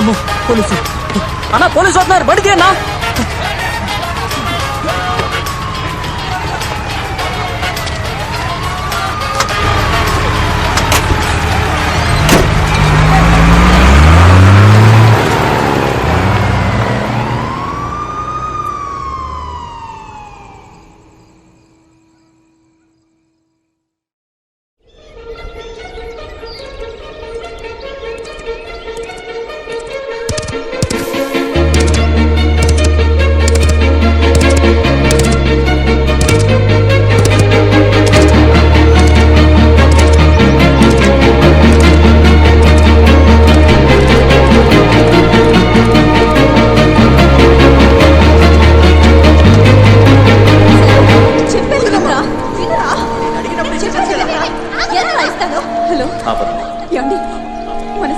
ಅಮ್ಮ ಪೊಲೀಸ್ ಅಣ್ಣ ಪೊಲೀಸ್ ಹೋದ್ನವ್ರು ಬಡಿದ್ರಿ ಅಣ್ಣ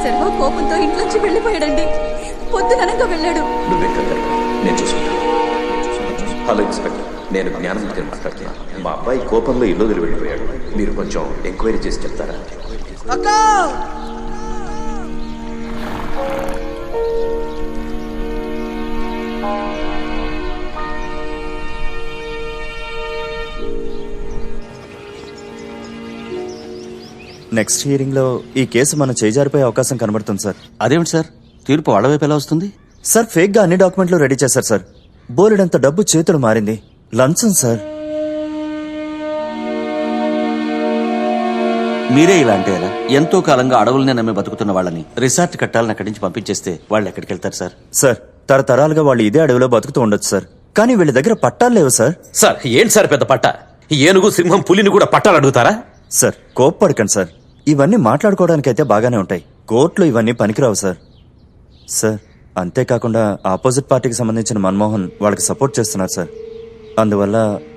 శర్మ కోపంతో ఇంట్లోంచి వెళ్ళిపోయాడండి పొద్దుననక వెళ్ళాడు నేను హలో ఇన్స్పెక్టర్ నేను జ్ఞానం మాట్లాడుతున్నాను మా అబ్బాయి కోపంలో ఇల్లు వెళ్ళిపోయాడు మీరు కొంచెం ఎంక్వైరీ చేసి చెప్తారా నెక్స్ట్ హియరింగ్ లో ఈ కేసు మనం చేజారిపోయే అవకాశం కనబడుతుంది సార్ అదేమిటి సార్ తీర్పు వాళ్ళవైపు ఎలా వస్తుంది సార్ ఫేక్ గా అన్ని డాక్యుమెంట్లు రెడీ చేశారు సార్ బోలెడంత డబ్బు చేతులు మారింది లంచం సార్ మీరే ఇలాంటి ఎంతో కాలంగా అడవులనే నమ్మి బతుకుతున్న వాళ్ళని రిసార్ట్ కట్టాలని అక్కడి నుంచి పంపించేస్తే వాళ్ళు ఎక్కడికి వెళ్తారు సార్ సార్ తరతరాలుగా వాళ్ళు ఇదే అడవిలో బతుకుతూ ఉండొచ్చు సార్ కానీ వీళ్ళ దగ్గర పట్టాలు లేవు సార్ సార్ ఏంటి సార్ పెద్ద పట్ట ఏనుగు సింహం పులిని కూడా పట్టాలు అడుగుతారా సార్ కోప్పడకండి సార్ ఇవన్నీ మాట్లాడుకోవడానికైతే బాగానే ఉంటాయి కోర్టులో ఇవన్నీ పనికిరావు సార్ సార్ అంతేకాకుండా ఆపోజిట్ పార్టీకి సంబంధించిన మన్మోహన్ వాళ్ళకి సపోర్ట్ చేస్తున్నారు సార్ అందువల్ల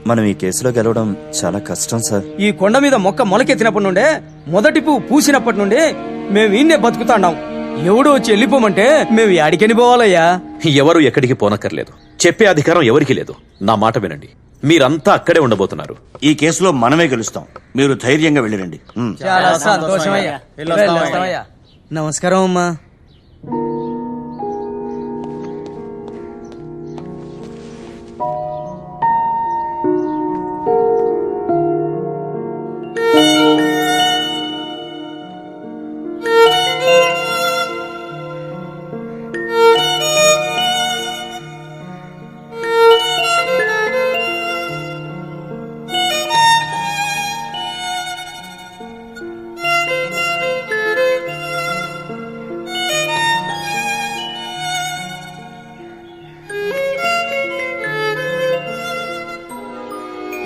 మనం ఈ కేసులో గెలవడం చాలా కష్టం సార్ ఈ కొండ మీద మొక్క మొలకెత్తినప్పటి నుండే మొదటి పువ్వు పూసినప్పటి నుండి మేము ఈయన్నే బతుకుతాండాం ఎవడు వచ్చి వెళ్ళిపోమంటే మేము పోవాలయ్యా ఎవరు ఎక్కడికి పోనక్కర్లేదు చెప్పే అధికారం ఎవరికీ లేదు నా మాట వినండి మీరంతా అక్కడే ఉండబోతున్నారు ఈ కేసులో మనమే గెలుస్తాం మీరు ధైర్యంగా వెళ్ళిరండి నమస్కారం అమ్మా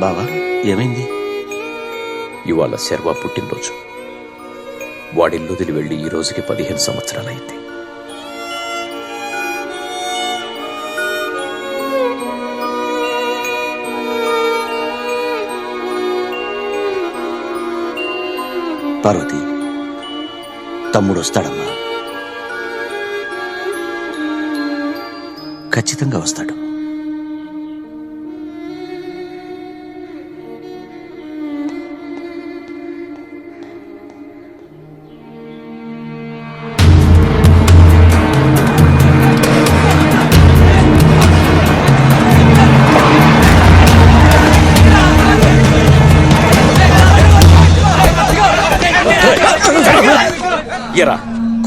బావా ఏమైంది ఇవాళ శర్వ పుట్టినరోజు వాడిల్లు వదిలి వెళ్ళి ఈ రోజుకి పదిహేను సంవత్సరాలైంది పార్వతి తమ్ముడు వస్తాడమ్మా ఖచ్చితంగా వస్తాడు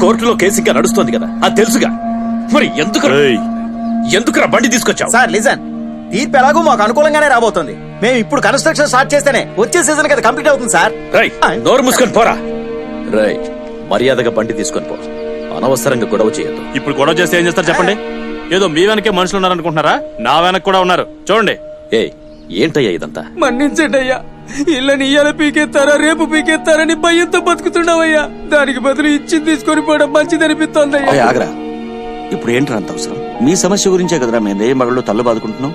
కోర్టులో కేసు ఇంకా నడుస్తుంది కదా అది తెలుసుగా మరి ఎందుకు ఎందుకురా బండి తీసుకొచ్చావు సార్ లిజన్ తీర్పు ఎలాగో మాకు అనుకూలంగానే రాబోతుంది మేము ఇప్పుడు కన్స్ట్రక్షన్ స్టార్ట్ చేస్తేనే వచ్చే సీజన్ కదా కంప్లీట్ అవుతుంది సార్ నోరు మూసుకొని పోరా రైట్ మర్యాదగా బండి తీసుకొని పో అనవసరంగా గొడవ చేయదు ఇప్పుడు గొడవ చేస్తే ఏం చేస్తారు చెప్పండి ఏదో మీ వెనకే మనుషులు ఉన్నారనుకుంటున్నారా నా వెనక కూడా ఉన్నారు చూడండి ఏ ఏంటయ్యా ఇదంతా మన్నించండి అయ్యా ఇళ్ళని ఇయ్యాల పీకెత్తారా రేపు పీకెత్తారని భయంతో బతుకుతున్నావయ్యా దానికి బదులు ఇచ్చింది తీసుకొని పోవడం మంచిది మంచిదనిపిస్తోంది ఆగరా ఇప్పుడు ఏంటంత అంత అవసరం మీ సమస్య గురించే కదరా మేము ఏ మగళ్ళు తల్లు బాదుకుంటున్నాం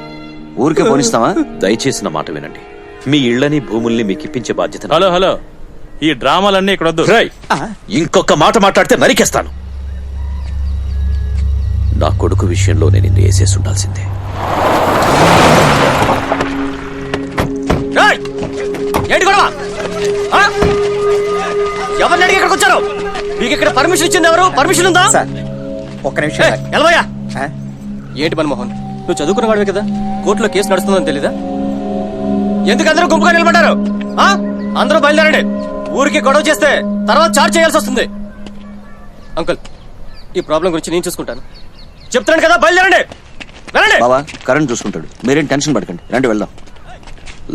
ఊరికే పోనిస్తావా దయచేసిన మాట వినండి మీ ఇళ్ళని భూముల్ని మీకు ఇప్పించే బాధ్యత హలో హలో ఈ డ్రామాలన్నీ ఇక్కడ వద్దు ఇంకొక మాట మాట్లాడితే నరికేస్తాను నా కొడుకు విషయంలో నేను నిన్ను వేసేసి ఉండాల్సిందే ఏంటి గొడవ ఎవరిని అడిగి ఇక్కడికి వచ్చారు మీకు ఇక్కడ పర్మిషన్ ఇచ్చింది ఎవరు పర్మిషన్ ఉందా సార్ ఒక్క నిమిషం ఎలవయ్యా ఏంటి మన్మోహన్ నువ్వు చదువుకున్నవాడివే కదా కోర్టులో కేసు నడుస్తుందని తెలీదా ఎందుకు అందరూ గుంపుగా నిలబడ్డారు అందరూ బయలుదేరండి ఊరికి గొడవ చేస్తే తర్వాత చార్జ్ చేయాల్సి వస్తుంది అంకుల్ ఈ ప్రాబ్లం గురించి నేను చూసుకుంటాను చెప్తున్నాను కదా బయలుదేరండి బాబా కరెంట్ చూసుకుంటాడు మీరేం టెన్షన్ పడకండి రండి వెళ్దాం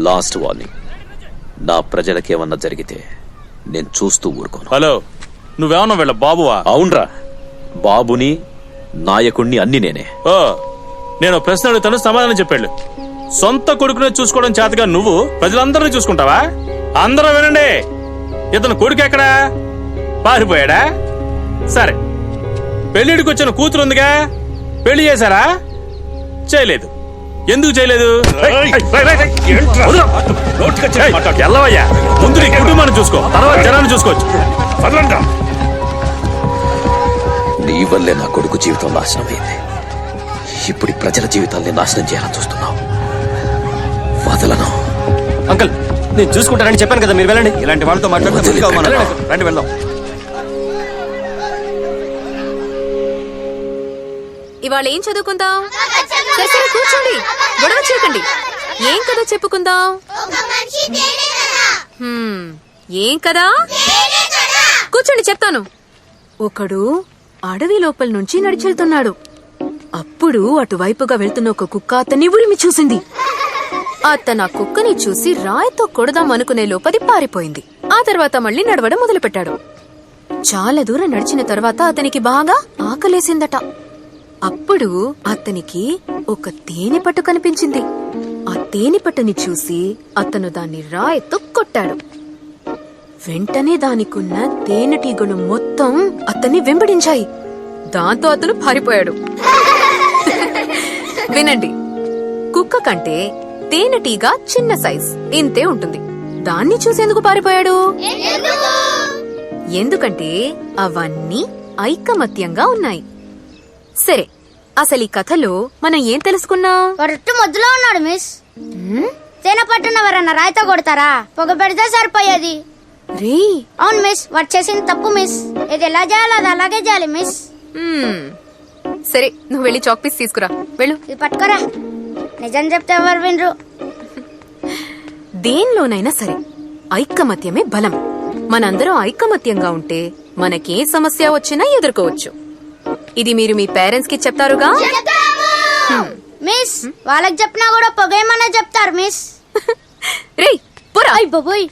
లాస్ట్ వార్నింగ్ నా ప్రజలకేమన్నా జరిగితే నేను చూస్తూ ఊరుకోను హలో నువ్వేమన్నా వెళ్ళ బాబువా అవునరా బాబుని నాయకుణ్ణి అన్ని నేనే ఓ నేను ప్రశ్న అడుగుతాను సమాధానం చెప్పాడు సొంత కొడుకునే చూసుకోవడం చేతగా నువ్వు ప్రజలందరినీ చూసుకుంటావా అందరూ వినండి ఇతను కొడుకు ఎక్కడా పారిపోయాడా సరే పెళ్ళిడికి వచ్చిన కూతురుందిగా పెళ్లి చేశారా చేయలేదు ఎందుకు చేయలేదు ఎల్లవయ్యా ముందు నీ కుటుంబాన్ని చూసుకో తర్వాత జనాన్ని చూసుకోవచ్చు నీ వల్లే నా కొడుకు జీవితం నాశనమైంది ఇప్పుడు ప్రజల జీవితాల్ని నాశనం చేయాలని చూస్తున్నావు వదలను అంకల్ నేను చూసుకుంటానని చెప్పాను కదా మీరు వెళ్ళండి ఇలాంటి వాళ్ళతో మాట్లాడుతూ రండి వెళ్దాం ఇవాళ ఏం చదువుకుందాం సరే కూర్చోండి గొడవ చేయకండి ఏం కదా చెప్పుకుందాం ఏం కదా కూర్చోండి చెప్తాను ఒకడు అడవి లోపల నుంచి నడిచెళ్తున్నాడు అప్పుడు అటువైపుగా వెళ్తున్న ఒక కుక్క అతన్ని ఉరిమి చూసింది అతను ఆ కుక్కని చూసి రాయితో కొడదాం అనుకునే లోపది పారిపోయింది ఆ తర్వాత మళ్ళీ నడవడం మొదలుపెట్టాడు చాలా దూరం నడిచిన తర్వాత అతనికి బాగా ఆకలేసిందట అప్పుడు అతనికి ఒక తేనెపట్టు కనిపించింది ఆ తేనెపట్టుని చూసి అతను దాన్ని రాయితో కొట్టాడు వెంటనే దానికున్న తేనెటీగలు మొత్తం అతన్ని వెంబడించాయి దాంతో అతను పారిపోయాడు వినండి కుక్క కంటే తేనెటీగ చిన్న సైజ్ ఇంతే ఉంటుంది దాన్ని చూసేందుకు పారిపోయాడు ఎందుకంటే అవన్నీ ఐకమత్యంగా ఉన్నాయి సరే అసలు ఈ కథలో మనం ఏం తెలుసుకున్నాం కరెక్ట్ మధ్యలో ఉన్నాడు మిస్ తేన పట్టున ఎవరన్నా రాయితో కొడతారా పొగ పెడితే సరిపోయేది రే అవును మిస్ వాడు చేసింది తప్పు మిస్ ఇది ఎలా చేయాలి అది అలాగే చేయాలి మిస్ సరే నువ్వు వెళ్ళి చాక్ పీస్ తీసుకురా వెళ్ళు ఇది పట్టుకోరా నిజం చెప్తే ఎవరు వినరు దేనిలోనైనా సరే ఐకమత్యమే బలం మనందరం ఐకమత్యంగా ఉంటే మనకే సమస్య వచ్చినా ఎదుర్కోవచ్చు ఇది మీరు మీ పేరెంట్స్ కి చెప్తారుగా మిస్ వాళ్ళకి చెప్పినా కూడా పొగేమన్నా చెప్తారు మిస్ రే పురా బాబోయ్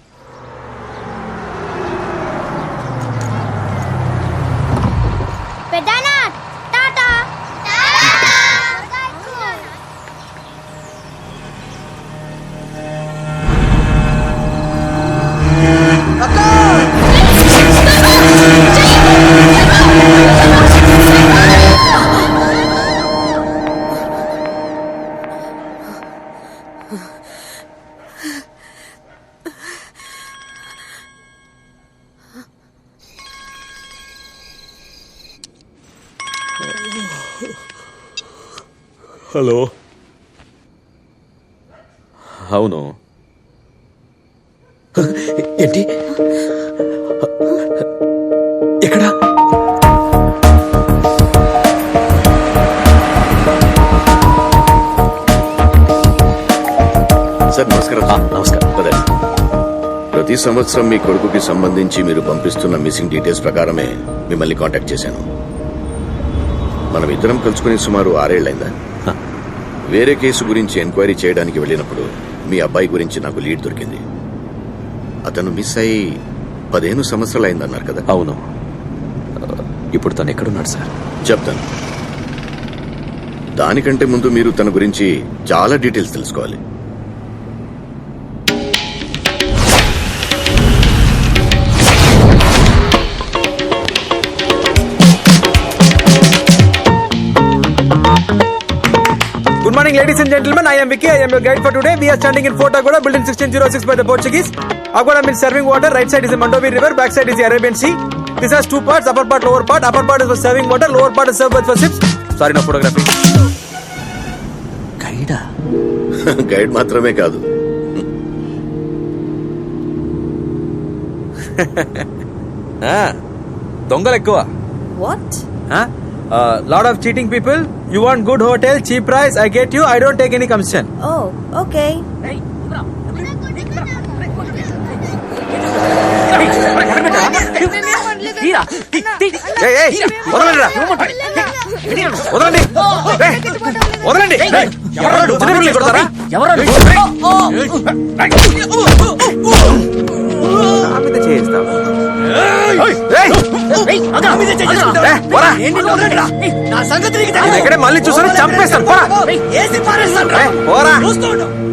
హలో అవును ఏంటి ఎక్కడా నమస్కారం ప్రతి సంవత్సరం మీ కొడుకుకి సంబంధించి మీరు పంపిస్తున్న మిస్సింగ్ డీటెయిల్స్ ప్రకారమే మిమ్మల్ని కాంటాక్ట్ చేశాను మనం ఇద్దరం కలుసుకుని సుమారు ఆరేళ్లైందా వేరే కేసు గురించి ఎంక్వైరీ చేయడానికి వెళ్ళినప్పుడు మీ అబ్బాయి గురించి నాకు లీడ్ దొరికింది అతను మిస్ అయి పదిహేను సంవత్సరాలు అయిందన్నారు కదా అవును ఇప్పుడు తను ఎక్కడున్నాడు సార్ చెప్తాను దానికంటే ముందు మీరు తన గురించి చాలా డీటెయిల్స్ తెలుసుకోవాలి morning ladies and gentlemen I'm Vicky I'm guide for today we're standing in photo కూడా building sixteen zero six by the Portuguese అక్కడ మీరు serving water right side is Mandovi river back side is Arabian sea this has two parts upper part lower part upper part is for serving water lower part is serve for sips sorry నా photography గైడా guide మాత్రమే కాదు దొంగలు ఎక్కువ what Uh, lot of cheating people. You want good hotel, cheap price, I get you. I don't take any commission. Oh, okay. Hey, నా సంగతి మళ్ళీ చూసాను చంపేస్తాను పోరా పోరా